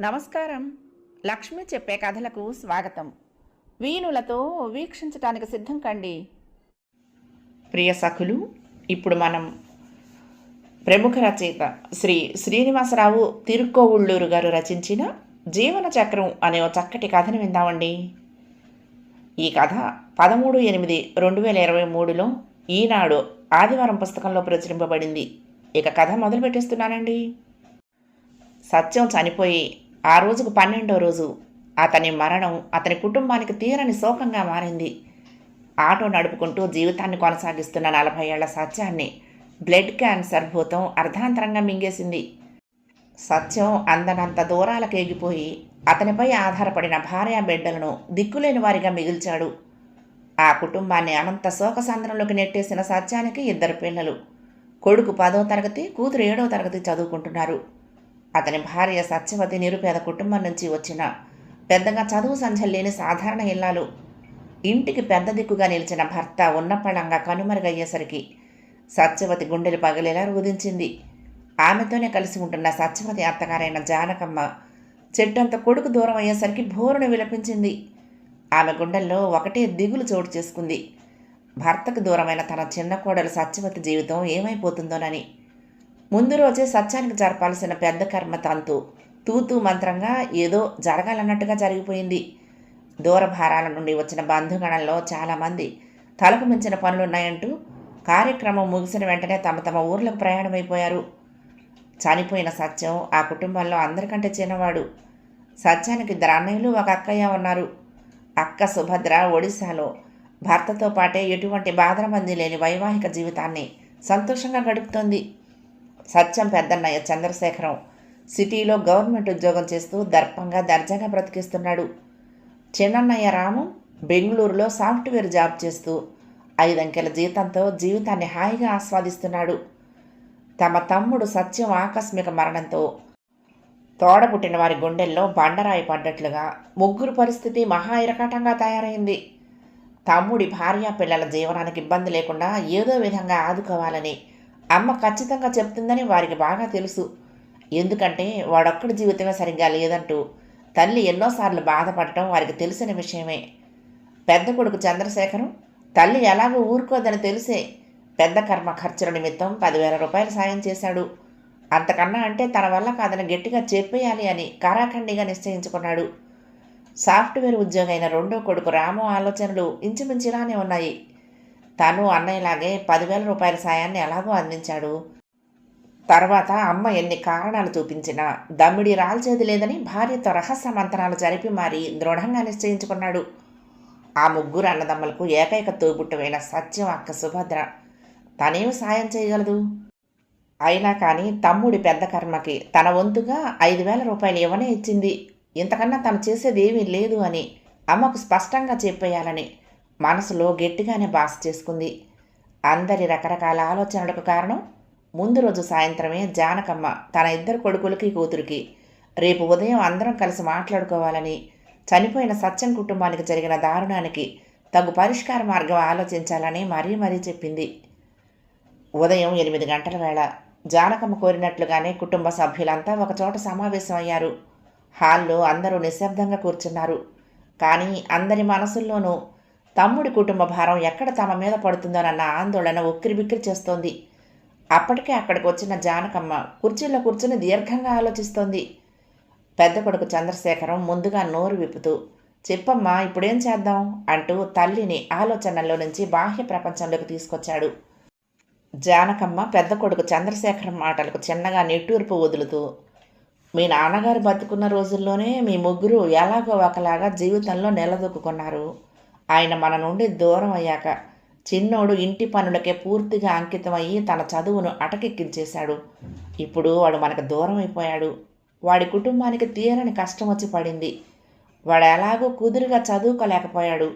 నమస్కారం. లక్ష్మి చెప్పే కథలకు స్వాగతం. వీణులతో వీక్షించటానికి సిద్ధం కండి. ప్రియ సఖులు ఇప్పుడు మనం ప్రముఖ రచయిత శ్రీ శ్రీనివాసరావు తిరుక్కోవుళ్ళూరు గారు రచించిన జీవన చక్రం అనే ఓ చక్కటి కథను విందామండి. ఈ కథ పదమూడు ఎనిమిది రెండు వేల ఇరవై మూడులో ఈనాడు ఆదివారం పుస్తకంలో ప్రచురింపబడింది. ఇక కథ మొదలు పెట్టేస్తున్నానండి సత్యం చనిపోయి ఆ రోజుకు పన్నెండో రోజు అతని మరణం అతని కుటుంబానికి తీరని శోకంగా మారింది. ఆటో నడుపుకుంటూ జీవితాన్ని కొనసాగిస్తున్న నలభై ఏళ్ళ సత్యాన్ని బ్లడ్ క్యాన్సర్ భూతం అర్ధాంతరంగా మింగేసింది. సత్యం అందనంత దూరాలకు ఎగిపోయి అతనిపై ఆధారపడిన భార్యా బిడ్డలను దిక్కులేని వారిగా మిగిల్చాడు. ఆ కుటుంబాన్ని అనంత శోకసాంద్రంలోకి నెట్టేసిన సత్యానికి ఇద్దరు పిల్లలు. కొడుకు పదో తరగతి కూతురు ఏడో తరగతి చదువుకుంటున్నారు. అతని భార్య సత్యవతి నిరుపేద కుటుంబం నుంచి వచ్చిన పెద్దగా చదువు సంధ్యలు లేని సాధారణ ఇల్లాలు. ఇంటికి పెద్ద దిక్కుగా నిలిచిన భర్త ఉన్నపళంగా కనుమరుగయ్యేసరికి సత్యవతి గుండెలు పగలేలా రుదించింది ఆమెతోనే కలిసి ఉంటున్న సత్యవతి అత్తగారైన జానకమ్మ చెట్టంత కొడుకు దూరం అయ్యేసరికి భోరును విలపించింది. ఆమె గుండెల్లో ఒకటే దిగులు చోటు చేసుకుంది. భర్తకు దూరమైన తన చిన్న కోడలు సత్యవతి జీవితం ఏమైపోతుందోనని ముందు రోజే సత్యానికి జరపాల్సిన పెద్ద కర్మ తంతు. తూతూ మంత్రంగా ఏదో జరగాలన్నట్టుగా జరిగిపోయింది. దూరభారాల నుండి వచ్చిన బంధుగణంలో చాలామంది తలకు మించిన పనులున్నాయంటూ కార్యక్రమం ముగిసిన వెంటనే తమ తమ ఊర్లకు ప్రయాణమైపోయారు. చనిపోయిన సత్యం ఆ కుటుంబంలో అందరికంటే చిన్నవాడు. సత్యానికి ఇద్దరు అన్నయ్యలు ఒక అక్కయ్య ఉన్నారు. అక్క సుభద్ర ఒడిశాలో భర్తతో పాటే ఎటువంటి బాధరబందీ లేని వైవాహిక జీవితాన్ని సంతోషంగా గడుపుతోంది. సత్యం పెద్దన్నయ్య చంద్రశేఖరం సిటీలో గవర్నమెంట్ ఉద్యోగం చేస్తూ దర్పంగా దర్జాగా బ్రతికిస్తున్నాడు. చిన్నన్నయ్య రాము బెంగళూరులో సాఫ్ట్వేర్ జాబ్ చేస్తూ ఐదంకెల జీతంతో జీవితాన్ని హాయిగా ఆస్వాదిస్తున్నాడు. తమ తమ్ముడు సత్యం ఆకస్మిక మరణంతో తోడబుట్టిన వారి గుండెల్లో బండరాయి పడ్డట్లుగా ముగ్గురు పరిస్థితి మహా ఇరకాటంగా తయారైంది. తమ్ముడి భార్య పిల్లల జీవనానికి ఇబ్బంది లేకుండా ఏదో విధంగా ఆదుకోవాలని అమ్మ ఖచ్చితంగా చెప్తుందని వారికి బాగా తెలుసు. ఎందుకంటే వాడొక్కడి జీవితమే సరిగ్గా లేదంటూ తల్లి ఎన్నోసార్లు బాధపడటం వారికి తెలిసిన విషయమే. పెద్ద కొడుకు చంద్రశేఖరం తల్లి ఎలాగో ఊరుకోదని తెలిసే పెద్ద కర్మ ఖర్చుల నిమిత్తం పదివేల రూపాయలు సాయం చేశాడు. అంతకన్నా అంటే తన వల్ల కాదని గట్టిగా చెప్పేయాలి అని కారాఖండిగా నిశ్చయించుకున్నాడు. సాఫ్ట్వేర్ ఉద్యోగైన అయిన రెండో కొడుకు రాము ఆలోచనలు ఇంచుమించిలానే ఉన్నాయి. తను అన్నయ్యలాగే పదివేల రూపాయల సాయాన్ని ఎలాగో అందించాడు. తర్వాత అమ్మ ఎన్ని కారణాలు చూపించినా దమ్మిడి రాల్చేది లేదని భార్యతో రహస్య మంతనాలు జరిపి మారి దృఢంగా నిశ్చయించుకున్నాడు. ఆ ముగ్గురు అన్నదమ్మలకు ఏకైక తోబుట్టువైన సత్యం అక్క సుభద్ర. తనేం సాయం చేయగలదు? అయినా కానీ తమ్ముడి పెద్ద కర్మకి తన వంతుగా ఐదు వేల రూపాయలు ఇవ్వనే ఇచ్చింది. ఇంతకన్నా తను చేసేది ఏమీ లేదు అని అమ్మకు స్పష్టంగా చెప్పేయాలని మనసులో గట్టిగానే బాస్ చేసుకుంది. అందరి రకరకాల ఆలోచనలకు కారణం ముందు రోజు సాయంత్రమే జానకమ్మ తన ఇద్దరు కొడుకులకి కూతురికి. రేపు ఉదయం అందరం కలిసి మాట్లాడుకోవాలని చనిపోయిన సత్యం కుటుంబానికి జరిగిన దారుణానికి తగు పరిష్కార మార్గం ఆలోచించాలని మరీ మరీ చెప్పింది. ఉదయం ఎనిమిది గంటల వేళ జానకమ్మ కోరినట్లుగానే కుటుంబ సభ్యులంతా ఒకచోట సమావేశమయ్యారు. హాల్లో అందరూ నిశ్శబ్దంగా కూర్చున్నారు. కానీ అందరి మనసుల్లోనూ తమ్ముడి కుటుంబ భారం ఎక్కడ తమ మీద పడుతుందోనన్న ఆందోళన ఉక్కిరిబిక్కిరి చేస్తోంది. అప్పటికే అక్కడికి వచ్చిన జానకమ్మ కుర్చీలో కూర్చుని దీర్ఘంగా ఆలోచిస్తోంది. పెద్ద కొడుకు చంద్రశేఖరం ముందుగా నోరు విప్పుతూ చెప్పమ్మా ఇప్పుడేం చేద్దాం? అంటూ తల్లిని ఆలోచనల్లో నుంచి బాహ్య ప్రపంచంలోకి తీసుకొచ్చాడు. జానకమ్మ పెద్ద కొడుకు చంద్రశేఖరం మాటలకు చిన్నగా నిట్టూర్పు వదులుతూ మీ నాన్నగారు బతుకున్న రోజుల్లోనే మీ ముగ్గురు ఎలాగో ఒకలాగా జీవితంలో నిలదొక్కున్నారు ఆయన మన నుండి దూరం అయ్యాక చిన్నోడు ఇంటి పనులకే పూర్తిగా అంకితమయ్యి తన చదువును అటకెక్కించేశాడు. ఇప్పుడు వాడు మనకు దూరం అయిపోయాడు. వాడి కుటుంబానికి తీరని కష్టం వచ్చి పడింది. వాడు ఎలాగో కుదురుగా చదువుకోలేకపోయాడు.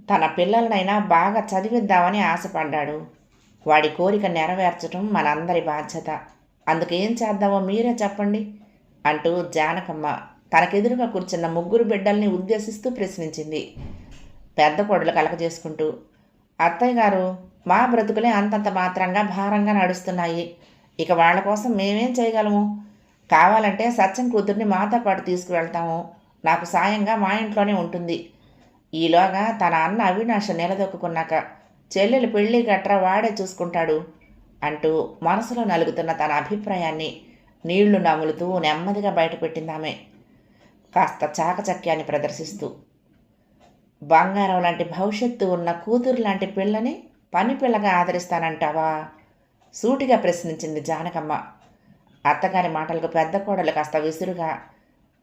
తన పిల్లలనైనా బాగా చదివిద్దామని ఆశపడ్డాడు. వాడి కోరిక నెరవేర్చడం మనందరి బాధ్యత. అందుకేం చేద్దామో మీరే చెప్పండి అంటూ జానకమ్మ తనకెదురుగా కూర్చున్న ముగ్గురు బిడ్డల్ని ఉద్దేశిస్తూ ప్రశ్నించింది. పెద్ద పొడులు కలగజేసుకుంటూ అత్తయ్య గారు మా బ్రతుకులే అంతంత మాత్రంగా భారంగా నడుస్తున్నాయి. ఇక వాళ్ళ కోసం మేమేం చేయగలము? కావాలంటే సత్యం కూతుర్ని మాతో పాటు తీసుకువెళ్తాము. నాకు సాయంగా మా ఇంట్లోనే ఉంటుంది ఈలోగా తన అన్న అవినాశ నిలదొక్కున్నాక చెల్లెలు పెళ్ళి గట్రా వాడే చూసుకుంటాడు అంటూ మనసులో నలుగుతున్న తన అభిప్రాయాన్ని నీళ్ళు నములుతూ నెమ్మదిగా బయటపెట్టిందామె. కాస్త చాకచక్యాన్ని ప్రదర్శిస్తూ బంగారం లాంటి భవిష్యత్తు ఉన్న కూతురు లాంటి పిల్లని పని పిల్లగా ఆదరిస్తానంటావా? సూటిగా ప్రశ్నించింది జానకమ్మ. అత్తగారి మాటలకు పెద్ద కోడలు కాస్త విసురుగా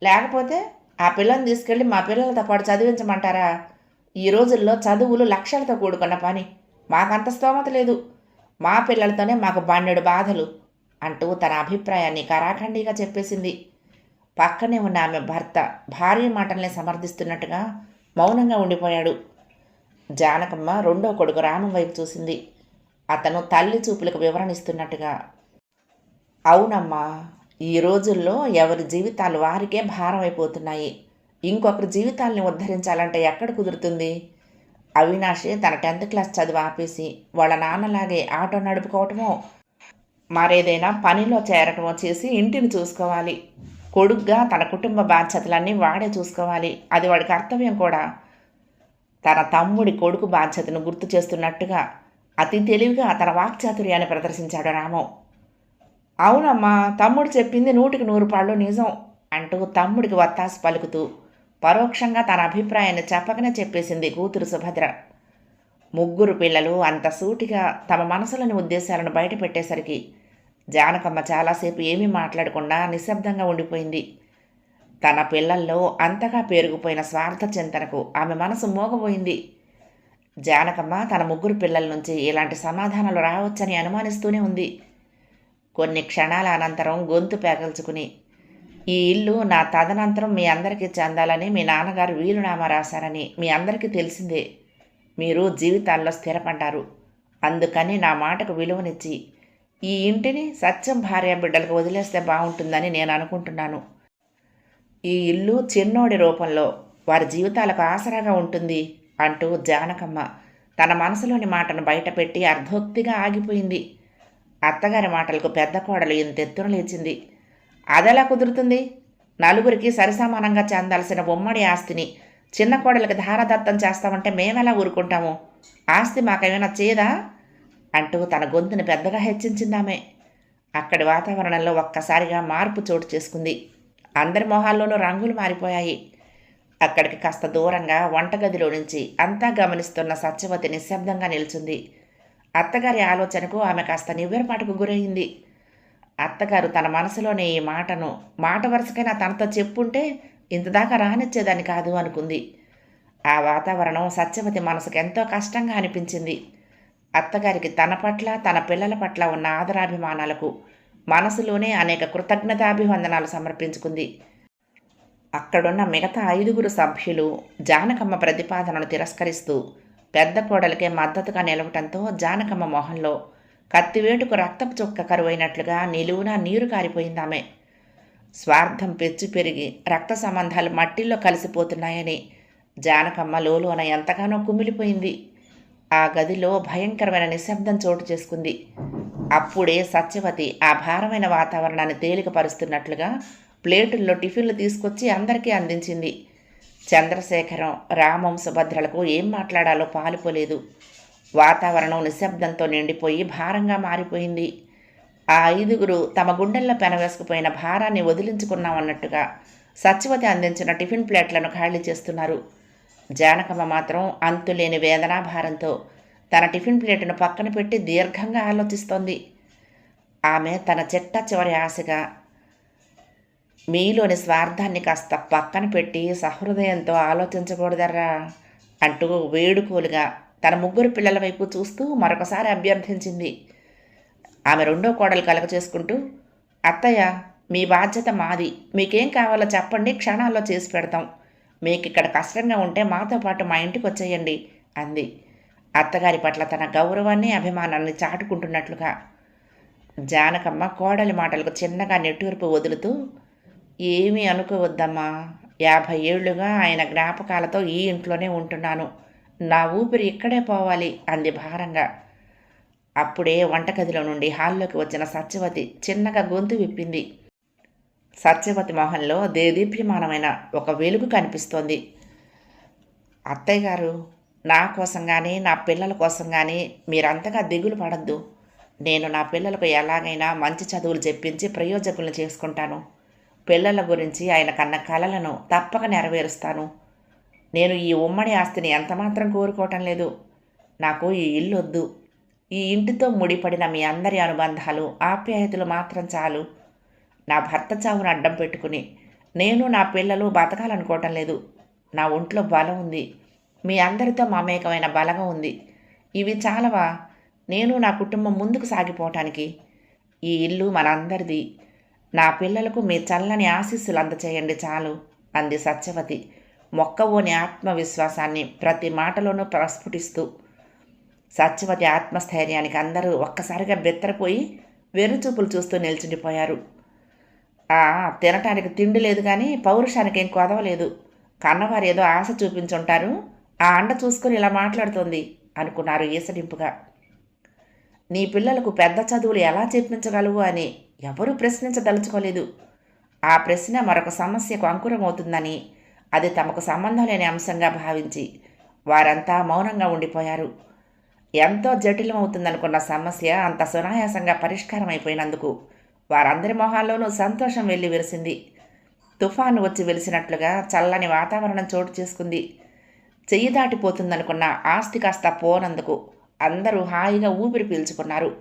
లేకపోతే ఆ పిల్లని తీసుకెళ్ళి మా పిల్లలతో పాటు చదివించమంటారా? ఈ రోజుల్లో చదువులు లక్షలతో కూడుకున్న పని. మాకంత స్తోమత లేదు. మా పిల్లలతోనే మాకు బండెడు బాధలు అంటూ తన అభిప్రాయాన్ని కరాఖండిగా చెప్పేసింది. పక్కనే ఉన్న ఆమె భర్త భార్య మాటల్ని సమర్థిస్తున్నట్టుగా మౌనంగా ఉండిపోయాడు. జానకమ్మ రెండో కొడుకు రామం వైపు చూసింది. అతను తల్లి చూపులకు వివరణిస్తున్నట్టుగా అవునమ్మా ఈ రోజుల్లో ఎవరి జీవితాలు వారికే భారం అయిపోతున్నాయి. ఇంకొకరి జీవితాల్ని ఉద్ధరించాలంటే ఎక్కడ కుదురుతుంది? అవినాషి తన టెన్త్ క్లాస్ చదువు ఆపేసి వాళ్ళ నాన్నలాగే ఆటో నడుపుకోవటమో మరేదైనా పనిలో చేరటమో చేసి ఇంటిని చూసుకోవాలి. కొడుగ్గా తన కుటుంబ బాధ్యతలన్నీ వాడే చూసుకోవాలి. అది వాడి కర్తవ్యం కూడా? తన తమ్ముడి కొడుకు బాధ్యతను గుర్తు చేస్తున్నట్టుగా అతి తెలివిగా తన వాక్చాతుర్యాన్ని ప్రదర్శించాడు రామం. అవునమ్మా తమ్ముడు చెప్పింది నూటికి నూరు పాళ్ళు నిజం అంటూ తమ్ముడికి వత్తాసు పలుకుతూ పరోక్షంగా తన అభిప్రాయాన్ని చెప్పకనే చెప్పేసింది కూతురు సుభద్ర. ముగ్గురు పిల్లలు అంత సూటిగా తమ మనసులోని ఉద్దేశాలను బయటపెట్టేసరికి జానకమ్మ చాలాసేపు ఏమీ మాట్లాడకుండా నిశ్శబ్దంగా ఉండిపోయింది. తన పిల్లల్లో అంతగా పేరుకుపోయిన స్వార్థ చింతనకు ఆమె మనసు మోగబోయింది. జానకమ్మ తన ముగ్గురు పిల్లల నుంచి ఇలాంటి సమాధానాలు రావచ్చని అనుమానిస్తూనే ఉంది. కొన్ని క్షణాల అనంతరం గొంతు పేకల్చుకుని ఈ ఇల్లు నా తదనంతరం మీ అందరికీ చెందాలని మీ నాన్నగారు వీలునామా రాశారని మీ అందరికీ తెలిసిందే. మీరు జీవితాల్లో స్థిరపడ్డారు. అందుకని నా మాటకు విలువనిచ్చి ఈ ఇంటిని సత్యం భార్య బిడ్డలకు వదిలేస్తే బాగుంటుందని నేను అనుకుంటున్నాను. ఈ ఇల్లు చిన్నోడి రూపంలో వారి జీవితాలకు ఆసరాగా ఉంటుంది అంటూ జానకమ్మ తన మనసులోని మాటను బయటపెట్టి అర్ధోక్తిగా ఆగిపోయింది. అత్తగారి మాటలకు పెద్ద కోడలు ఇంతెత్తున లేచింది. అదెలా కుదురుతుంది? నలుగురికి సరిసమానంగా చెందాల్సిన ఉమ్మడి ఆస్తిని చిన్న కోడలికి ధారదత్తం చేస్తామంటే మేమెలా ఊరుకుంటాము? ఆస్తి మాకేమైనా చేయదా? అంటూ తన గొంతుని పెద్దగా హెచ్చించిందామే. అక్కడి వాతావరణంలో ఒక్కసారిగా మార్పు చోటు చేసుకుంది. అందరి మొహాల్లోనూ రంగులు మారిపోయాయి. అక్కడికి కాస్త దూరంగా వంటగదిలో నుంచి అంతా గమనిస్తున్న సత్యవతి నిశ్శబ్దంగా నిల్చుంది. అత్తగారి ఆలోచనకు ఆమె కాస్త నివ్వెరపాటుకు గురయింది అత్తగారు తన మనసులోనే ఈ మాటను మాట వరుసకైనా తనతో చెప్పుంటే ఇంతదాకా రానిచ్చేదాన్ని కాదు అనుకుంది. ఆ వాతావరణం సత్యవతి మనసుకు ఎంతో కష్టంగా అనిపించింది. అత్తగారికి తన పట్ల తన పిల్లల పట్ల ఉన్న ఆదరాభిమానాలకు మనసులోనే అనేక కృతజ్ఞతాభివందనాలు సమర్పించుకుంది. అక్కడున్న మిగతా ఐదుగురు సభ్యులు జానకమ్మ ప్రతిపాదనను తిరస్కరిస్తూ పెద్ద కోడలకే మద్దతుగా నిలవటంతో జానకమ్మ మొహంలో కత్తివేటుకు రక్తపు చుక్క కరువైనట్లుగా నిలువున నీరు కారిపోయిందామె స్వార్థం పెచ్చు పెరిగి రక్త సంబంధాలు మట్టిల్లో కలిసిపోతున్నాయని జానకమ్మ లోలోన ఎంతగానో కుమిలిపోయింది. ఆ గదిలో భయంకరమైన నిశ్శబ్దం చోటు చేసుకుంది. అప్పుడే సత్యవతి ఆ భారమైన వాతావరణాన్ని తేలికపరుస్తున్నట్లుగా ప్లేటుల్లో టిఫిన్లు తీసుకొచ్చి అందరికీ అందించింది. చంద్రశేఖరం రామం సుభద్రలకు ఏం మాట్లాడాలో పాలుపోలేదు. వాతావరణం నిశ్శబ్దంతో నిండిపోయి భారంగా మారిపోయింది. ఆ ఐదుగురు తమ గుండెల్లో పెనవేసుకుపోయిన భారాన్ని వదిలించుకున్నామన్నట్టుగా సత్యవతి అందించిన టిఫిన్ ప్లేట్లను ఖాళీ చేస్తున్నారు. జానకమ్మ మాత్రం అంతులేని వేదనా భారంతో తన టిఫిన్ ప్లేటును పక్కన పెట్టి దీర్ఘంగా ఆలోచిస్తోంది. ఆమె తన చెట్ట చివరి ఆశగా మీలోని స్వార్థాన్ని కాస్త పక్కన పెట్టి సహృదయంతో ఆలోచించకూడదరా అంటూ వేడుకోలుగా తన ముగ్గురు పిల్లల వైపు చూస్తూ మరొకసారి అభ్యర్థించింది. ఆమె రెండో కోడలు కలగ చేసుకుంటూ అత్తయ్య మీ బాధ్యత మాది. మీకేం కావాలో చెప్పండి క్షణాల్లో చేసి పెడతాం. మీకు ఇక్కడ కష్టంగా ఉంటే మాతో పాటు మా ఇంటికి వచ్చేయండి అంది. అత్తగారి పట్ల తన గౌరవాన్ని అభిమానాన్ని చాటుకుంటున్నట్లుగా. జానకమ్మ కోడలి మాటలకు చిన్నగా నెట్టూర్పు వదులుతూ ఏమీ అనుకోవద్దమ్మా యాభై ఏళ్ళుగా ఆయన జ్ఞాపకాలతో ఈ ఇంట్లోనే ఉంటున్నాను. నా ఊపిరి ఇక్కడే పోవాలి అంది భారంగా. అప్పుడే వంటగదిలో నుండి హాల్లోకి వచ్చిన సత్యవతి చిన్నగా గొంతు విప్పింది. సత్యవతి మొహంలో దేదీప్యమానమైన ఒక వెలుగు కనిపిస్తోంది. అత్తయ్య గారు నా కోసం కానీ నా పిల్లల కోసం కానీ మీరంతగా దిగులు పడద్దు. నేను నా పిల్లలకు ఎలాగైనా మంచి చదువులు చెప్పించి ప్రయోజకులను చేసుకుంటాను. పిల్లల గురించి ఆయన కన్న కలలను తప్పక నెరవేరుస్తాను. నేను ఈ ఉమ్మడి ఆస్తిని ఎంతమాత్రం కోరుకోవటం లేదు. నాకు ఈ ఇల్లు వద్దు ఈ ఇంటితో ముడిపడిన మీ అందరి అనుబంధాలు ఆప్యాయతలు మాత్రం చాలు. నా భర్త చావును అడ్డం పెట్టుకుని నేను నా పిల్లలు బతకాలనుకోవటం లేదు. నా ఒంట్లో బలం ఉంది. మీ అందరితో మమేకమైన బలంగా ఉంది. ఇవి చాలవా? నేను నా కుటుంబం ముందుకు సాగిపోవటానికి. ఈ ఇల్లు మనందరిది. నా పిల్లలకు మీ చల్లని ఆశీస్సులు అందచేయండి చాలు అంది సత్యవతి మొక్కవోని ఆత్మవిశ్వాసాన్ని ప్రతి మాటలోనూ ప్రస్ఫుటిస్తూ. సత్యవతి ఆత్మస్థైర్యానికి అందరూ ఒక్కసారిగా బెత్తరపోయి వెర్రుచూపులు చూస్తూ నిల్చుండిపోయారు. తినటానికి తిండి లేదు కానీ పౌరుషానికి ఏం కొదవలేదు కన్నవారు ఏదో ఆశ చూపించుంటారు. ఆ అండ చూసుకుని ఇలా మాట్లాడుతోంది అనుకున్నారు ఈసడింపుగా. నీ పిల్లలకు పెద్ద చదువులు ఎలా చెప్పించగలవు అని ఎవరూ ప్రశ్నించదలుచుకోలేదు. ఆ ప్రశ్న మరొక సమస్యకు అంకురమవుతుందని అది తమకు సంబంధం లేని అంశంగా భావించి వారంతా మౌనంగా ఉండిపోయారు. ఎంతో జటిలమవుతుందనుకున్న సమస్య అంత సునాయాసంగా పరిష్కారం అయిపోయినందుకు వారందరి మొహాల్లోనూ సంతోషం వెళ్ళి విరిసింది. తుఫాను వచ్చి వెలిసినట్లుగా చల్లని వాతావరణం చోటు చేసుకుంది. చెయ్యి దాటిపోతుందనుకున్న ఆస్తి కాస్త పోనందుకు అందరూ హాయిగా ఊపిరి పీల్చుకున్నారు.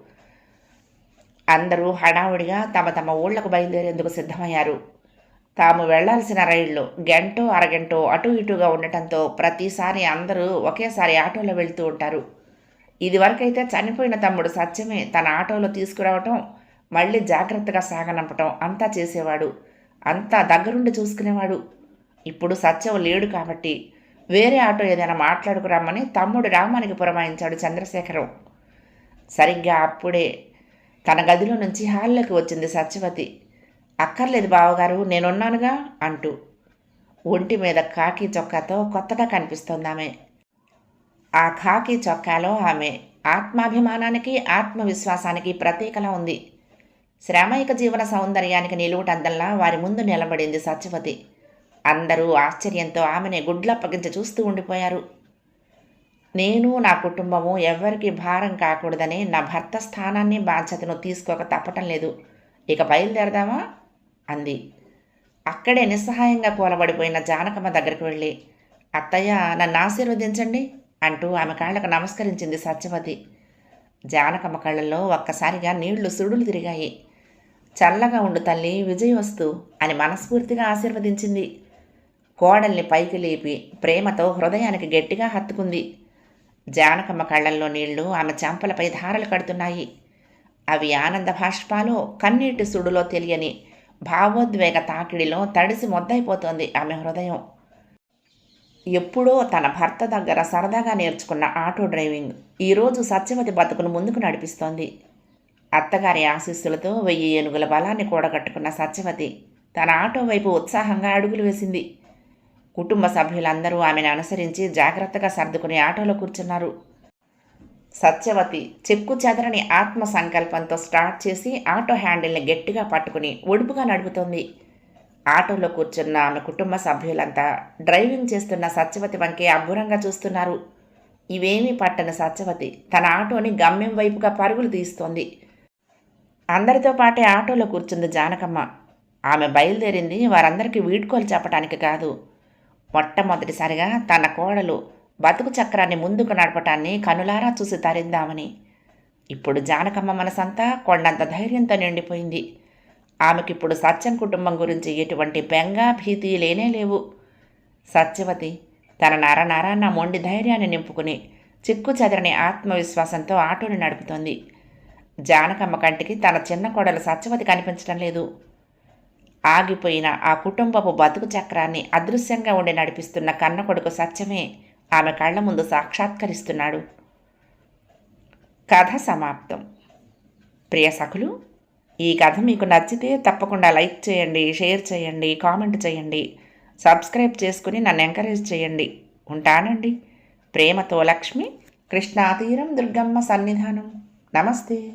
అందరూ హడావుడిగా తమ తమ ఊళ్ళకు బయలుదేరేందుకు సిద్ధమయ్యారు. తాము వెళ్ళాల్సిన రైళ్ళు గంటో అరగంటో అటు ఇటుగా ఉండటంతో ప్రతిసారి అందరూ ఒకేసారి ఆటోలో వెళ్తూ ఉంటారు. ఇదివరకైతే చనిపోయిన తమ్ముడు సత్యమే తన ఆటోలో తీసుకురావటం మళ్ళీ జాగ్రత్తగా సాగనంపటం అంతా చేసేవాడు. అంతా దగ్గరుండి చూసుకునేవాడు. ఇప్పుడు సత్యం లేడు కాబట్టి వేరే ఆటో ఏదైనా మాట్లాడుకురామని తమ్ముడు రామానికి పురమాయించాడు చంద్రశేఖరం. సరిగ్గా అప్పుడే తన గదిలో నుంచి హాల్లోకి వచ్చింది సత్యవతి. అక్కర్లేదు బావగారు నేనున్నానుగా అంటూ ఒంటి మీద కాకి చొక్కాతో కొత్తగా కనిపిస్తోంది ఆమె ఆ కాకి చొక్కాలో ఆమె ఆత్మాభిమానానికి ఆత్మవిశ్వాసానికి ప్రతీకలా ఉంది. శ్రామయిక జీవన సౌందర్యానికి నిలువుటందల్లా వారి ముందు నిలబడింది సత్యవతి. అందరూ ఆశ్చర్యంతో ఆమెని గుడ్లప్పగించి చూస్తూ ఉండిపోయారు. నేను నా కుటుంబము ఎవ్వరికీ భారం కాకూడదని నా భర్త స్థానాన్ని బాధ్యతను తీసుకోక తప్పటం లేదు. ఇక బయలుదేరదామా? అంది. అక్కడే నిస్సహాయంగా కూలబడిపోయిన జానకమ్మ దగ్గరికి వెళ్ళి అత్తయ్య నన్ను ఆశీర్వదించండి అంటూ ఆమె కాళ్ళకు నమస్కరించింది సత్యవతి. జానకమ్మ కళ్ళల్లో ఒక్కసారిగా నీళ్ళు సుడులు తిరిగాయి. చల్లగా ఉండు తల్లి విజయవస్తు అని మనస్ఫూర్తిగా ఆశీర్వదించింది. కోడల్ని పైకి లేపి ప్రేమతో హృదయానికి గట్టిగా హత్తుకుంది. జానకమ్మ కళ్ళల్లో నీళ్ళు ఆమె చెంపలపై ధారలు కడుతున్నాయి. అవి ఆనంద భాష్పాలో కన్నీటి సుడులో తెలియని భావోద్వేగ తాకిడిలో తడిసి మొద్దైపోతోంది ఆమె హృదయం. ఎప్పుడో తన భర్త దగ్గర సరదాగా నేర్చుకున్న ఆటో డ్రైవింగ్ ఈరోజు సత్యవతి బతుకును ముందుకు నడిపిస్తోంది. అత్తగారి ఆశీస్సులతో వెయ్యి ఏనుగుల బలాన్ని కూడగట్టుకున్న సత్యవతి తన ఆటో వైపు ఉత్సాహంగా అడుగులు వేసింది. కుటుంబ సభ్యులందరూ ఆమెను అనుసరించి జాగ్రత్తగా సర్దుకుని ఆటోలో కూర్చున్నారు. సత్యవతి చెక్కు చెదరని ఆత్మ సంకల్పంతో స్టార్ట్ చేసి ఆటో హ్యాండిల్ని గట్టిగా పట్టుకుని ఒడుపుగా నడుపుతోంది. ఆటోలో కూర్చున్న ఆమె కుటుంబ సభ్యులంతా డ్రైవింగ్ చేస్తున్న సత్యవతి వంకే అబ్బురంగా చూస్తున్నారు. ఇవేమీ పట్టని సత్యవతి తన ఆటోని గమ్యం వైపుగా పరుగులు తీస్తోంది. అందరితో పాటే ఆటోలో కూర్చుంది జానకమ్మ. ఆమె బయలుదేరింది వారందరికీ వీడ్కోలు చెప్పటానికి కాదు. మొట్టమొదటిసారిగా తన కోడలు బతుకు చక్రాన్ని ముందుకు నడపటాన్ని కనులారా చూసి తరిందామని. ఇప్పుడు జానకమ్మ మనసంతా కొండంత ధైర్యంతో నిండిపోయింది. ఆమెకిప్పుడు సత్యం కుటుంబం గురించి ఎటువంటి బెంగ భీతి లేనే లేవు. సత్యవతి తన నర నరాన్న మొండి ధైర్యాన్ని నింపుకుని చిక్కు చెదరని ఆత్మవిశ్వాసంతో ఆటోని నడుపుతోంది. జానకమ్మ కంటికి తన చిన్న కోడలు సత్యవతి కనిపించడం లేదు. ఆగిపోయిన ఆ కుటుంబపు బతుకు చక్రాన్ని అదృశ్యంగా ఉండి నడిపిస్తున్న కన్న కొడుకు సత్యమే ఆమె కళ్ళ ముందు సాక్షాత్కరిస్తున్నాడు. కథ సమాప్తం. ప్రియ సఖులు ఈ కథ మీకు నచ్చితే తప్పకుండా లైక్ చేయండి షేర్ చేయండి కామెంట్ చేయండి సబ్స్క్రైబ్ చేసుకుని నన్ను ఎంకరేజ్ చేయండి. ఉంటానండి. ప్రేమతో లక్ష్మి కృష్ణాతీరం దుర్గమ్మ సన్నిధానం. నమస్తే.